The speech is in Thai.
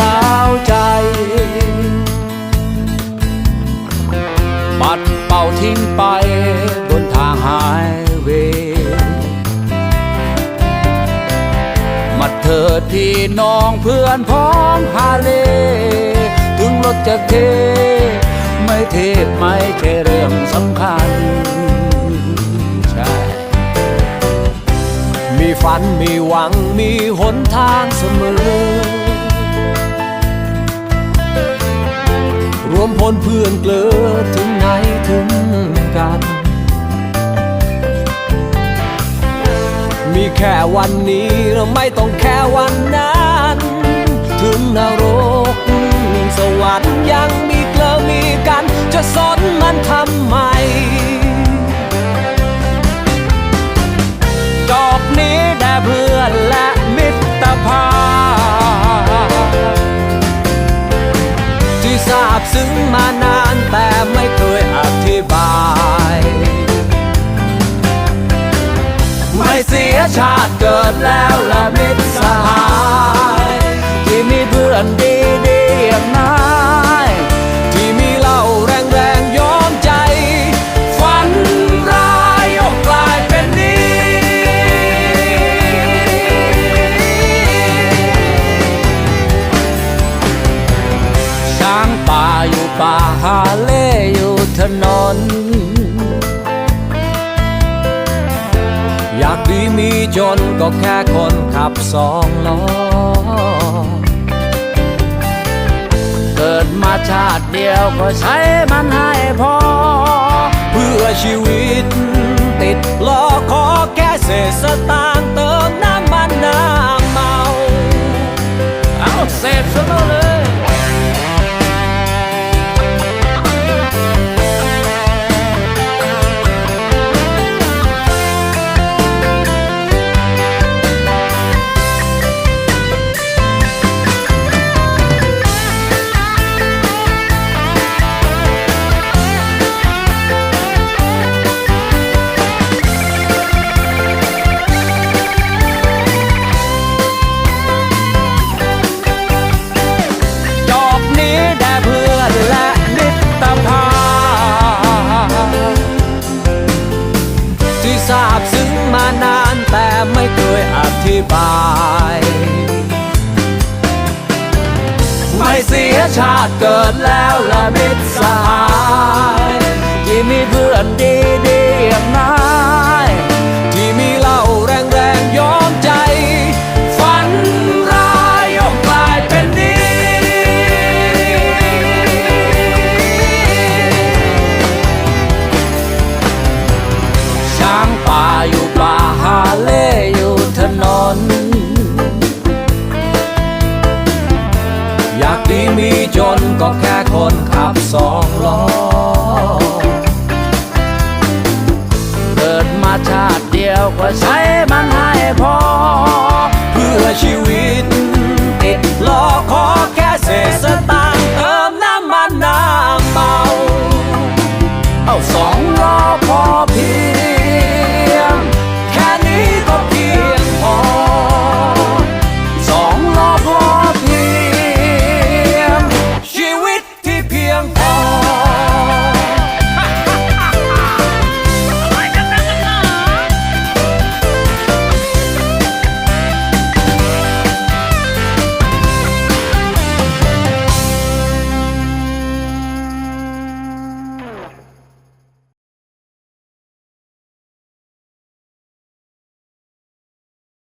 ราวใจ ปัดเป่าทิ้งไปบนทางหายเวมาเถิดพี่น้องเพื่อนพ้องฮาเล ถึงรถจะเท ไม่เทไม่แค่เรื่องสำคัญใช่มีฝันมีหวังมีหนทางเสมอ วมพลเพื่อนเกลือถึงไหนถึงกัน มีแค่วันนี้เราไม่ต้องแค่วันนั้น ถึงนรกสวรรค์ยังมีเกลือมีกัน จะสนมันทำ ที่ทราบซึ้งมานานแต่ไม่เคยอธิบาย ไม่เสียชาติเกิดแล้วและมิตรสหาย ที่มีเพื่อนดีๆอย่างนา เล่อยู่ถนน อยากดีมีจนก็แค่คนขับสองล้อ เกิดมาชาติเดียวก็ใช้มันให้พอ เพื่อชีวิตติดล้อขอแค่เศษสตางค์เติมน้ำมันน้ำเมา เอาเสพซะเลย บาย ไม่เสียชาติเกิดแล้วละมิตรส มีจนก็แค่คนขับสองล้อ เกิดมาชาติเดียวก็ใช้มันให้พอ เพื่อชี